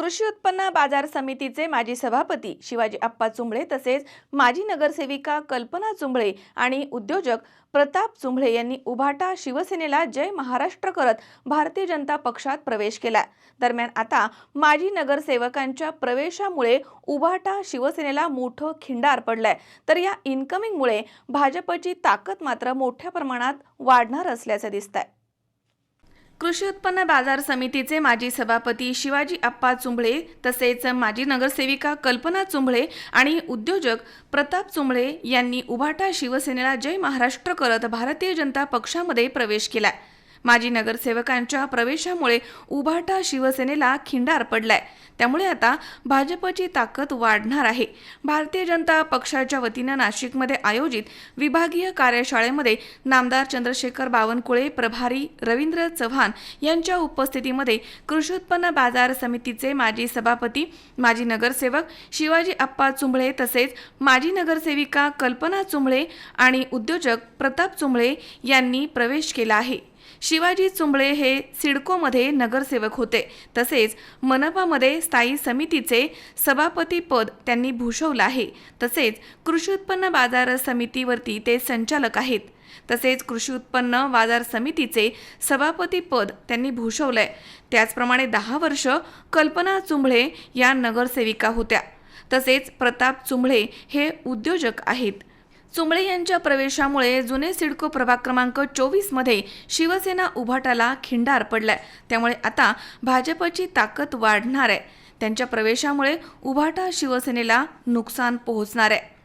कृषी उत्पन्न बाजार समितीचे माजी सभापती शिवाजी आप्पा चुंबळे तसेच माजी नगरसेविका कल्पना चुंबळे आणि उद्योजक प्रताप चुंबळे यांनी उभाटा शिवसेनेला जय महाराष्ट्र करत भारतीय जनता पक्षात प्रवेश केला. दरम्यान आता माजी नगरसेवकांच्या प्रवेशामुळे उभाटा शिवसेनेला मोठं खिंडार पडलंय. तर या इन्कमिंगमुळे भाजपची ताकद मात्र मोठ्या प्रमाणात वाढणार असल्याचं दिसतंय. कृषी उत्पन्न बाजार समितीचे माजी सभापती शिवाजी आप्पा चुंबळे तसेच माजी नगरसेविका कल्पना चुंबळे आणि उद्योजक प्रताप चुंबळे यांनी उभाटा शिवसेनेला जय महाराष्ट्र करत भारतीय जनता पक्षामध्ये प्रवेश केलाय. माजी नगरसेवकांच्या प्रवेशामुळे उभाटा शिवसेनेला खिंडार पडलाय. त्यामुळे आता भाजपची ताकद वाढणार आहे. भारतीय जनता पक्षाच्या वतीनं नाशिकमध्ये आयोजित विभागीय कार्यशाळेमध्ये नामदार चंद्रशेखर बावनकुळे प्रभारी रवींद्र चव्हाण यांच्या उपस्थितीमध्ये कृषी उत्पन्न बाजार समितीचे माजी सभापती माजी नगरसेवक शिवाजी आप्पा चुंबळे तसेच माजी नगरसेविका कल्पना चुंबळे आणि उद्योजक प्रताप चुंबळे यांनी प्रवेश केला आहे. शिवाजी चुंबळे हे सिडकोमध्ये नगरसेवक होते. तसेच मनपामध्ये स्थायी समितीचे सभापतीपद त्यांनी भूषवलं आहे. तसेच कृषी उत्पन्न बाजार समितीवरती ते संचालक आहेत. तसेच कृषी उत्पन्न बाजार समितीचे सभापतीपद त्यांनी भूषवलंय. त्याचप्रमाणे दहा वर्ष कल्पना चुंबळे या नगरसेविका होत्या. तसेच प्रताप चुंबळे हे उद्योजक आहेत. चुंबळे यांच्या प्रवेशामुळे जुने सिडको प्रभाग क्रमांक चोवीसमध्ये शिवसेना उभाटाला खिंडार पडलाय त्यामुळे आता भाजपची ताकद वाढणार आहे. त्यांच्या प्रवेशामुळे उभाटा शिवसेनेला नुकसान पोहोचणार आहे.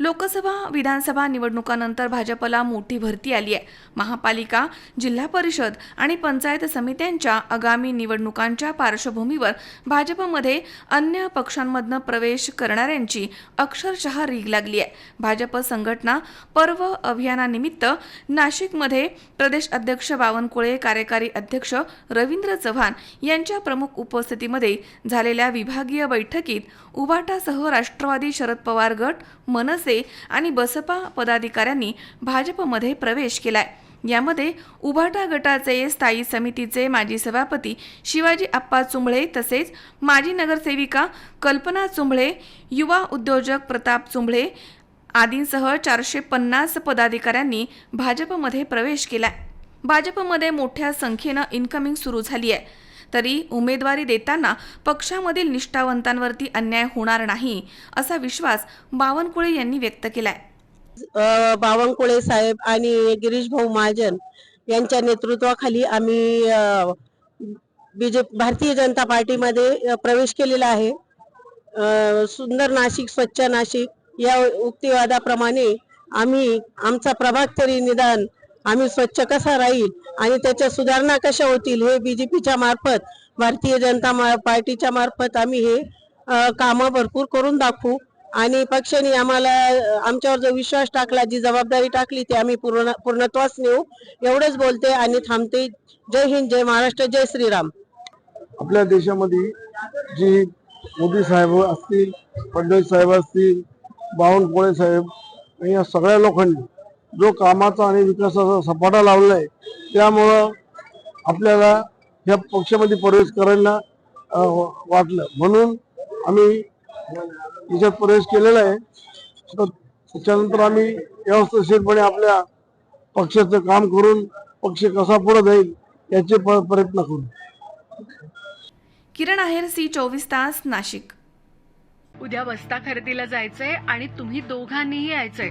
लोकसभा विधानसभा निवडणुकानंतर भाजपला मोठी भरती आली आहे. महापालिका जिल्हा परिषद आणि पंचायत समित्यांच्या आगामी निवडणुकांच्या पार्श्वभूमीवर भाजपमध्ये अन्य पक्षांमधनं प्रवेश करणाऱ्यांची अक्षरशः रीग लागली आहे. भाजप संघटना पर्व अभियानानिमित्त नाशिकमध्ये प्रदेश अध्यक्ष बावनकुळे कार्यकारी अध्यक्ष रवींद्र चव्हाण यांच्या प्रमुख उपस्थितीमध्ये झालेल्या विभागीय बैठकीत उभाटासह राष्ट्रवादी शरद पवार गट मनसे आणि बसपा पदाधिकाऱ्यांनी भाजपमध्ये प्रवेश केलाय. यामध्ये उभाटा गटाचे स्थायी समितीचे माजी सभापती शिवाजी आप्पा चुंबळे तसेच माजी नगरसेविका कल्पना चुंबळे युवा उद्योजक प्रताप चुंबळे आदींसह चारशे पन्नास पदाधिकाऱ्यांनी भाजपमध्ये प्रवेश केलाय. भाजपमध्ये मोठ्या संख्येनं इन्कमिंग सुरू झाली आहे. तरी उमेदवारी देताना पक्षामधील निष्ठावंतांवरती अन्याय होणार नाही असा विश्वास बावनकुळे यांनी व्यक्त केलाय. बावनकुळे साहेब आणि गिरीश भाऊ महाजन यांच्या नेतृत्वाखाली आम्ही बीजेपी भारतीय जनता पार्टीमध्ये प्रवेश केलेला आहे. सुंदर नाशिक स्वच्छ नाशिक या उक्तिवादाप्रमाणे आम्ही आमचा प्रभाग तरी निदान आम्ही स्वच्छ कसा राहील आणि त्याच्या सुधारणा कशा होतील हे बीजेपीच्या मार्फत भारतीय जनता मा- पार्टीच्या मार्फत आम्ही हे कामं भरपूर करून दाखवू. आणि पक्षाने आम्हाला आमच्यावर जो विश्वास टाकला जी जबाबदारी टाकली ती आम्ही पूर्ण पूर्णत्वास नेऊ. एवढंच बोलते आणि थांबते. जय हिंद जय महाराष्ट्र जय श्रीराम. आपल्या देशामध्ये जी मोदी साहेब असतील फडणवीस साहेब असतील बावनकुळे साहेब या सगळ्या लोकांनी जो कामाचा आणि विकासाचा सपाटा लावलाय त्यामुळं आपल्याला या पक्षामध्ये प्रवेश करायला वाटलं. म्हणून आम्ही याच्यात प्रवेश केलेला आहे. तर त्याच्यानंतर आम्ही व्यवस्थितशीरपणे आपल्या पक्षाचं काम करून पक्ष कसा पुढे जाईल याचे प्रयत्न करू. किरण आहेर सी चोवीस तास नाशिक. उद्या बस्ता खरेदीला जायचंय आणि तुम्ही दोघांनीही यायचंय.